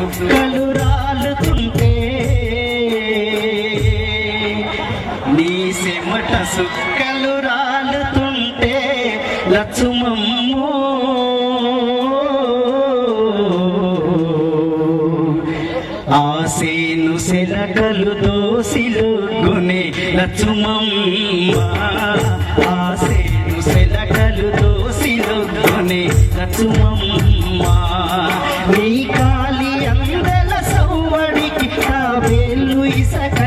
సుక్కలు రాలుతుంటే నీ సెమట సుక్కలు రాలుతుంటే లచ్చుమమ్మో. ఆసేను సెలకలు దోసిలు గుని లచ్చుమమ్మ. ఆసేను సెలకలు దోసిలు గుని లచ్చుమమ్మ. నీ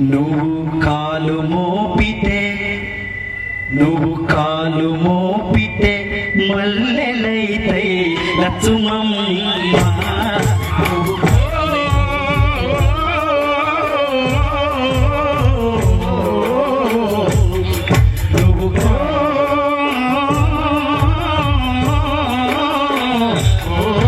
నువ్వు కాలు మోపితే నువ్వు కాలు మోపితే మల్లెలైతే లక్ష్మమ్మ Oh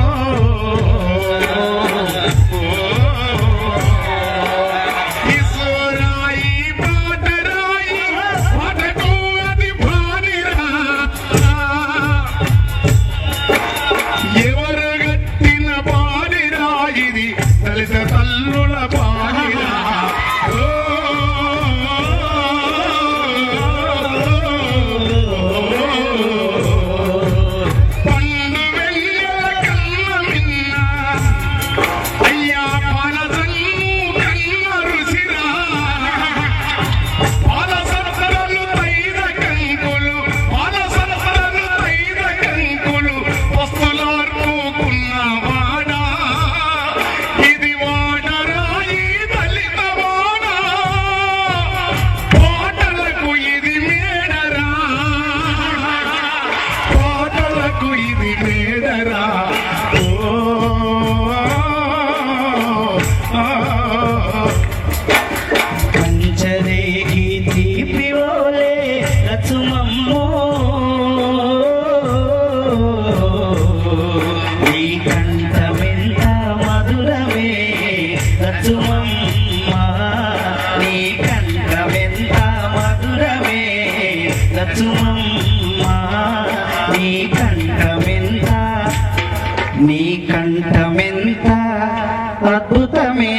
లచ్చుమమ్మ నీ కంఠమెంత మధురమే లచ్చుమమ్మ నీ కంఠమెంత నీ కంఠమెంత అద్భుతమే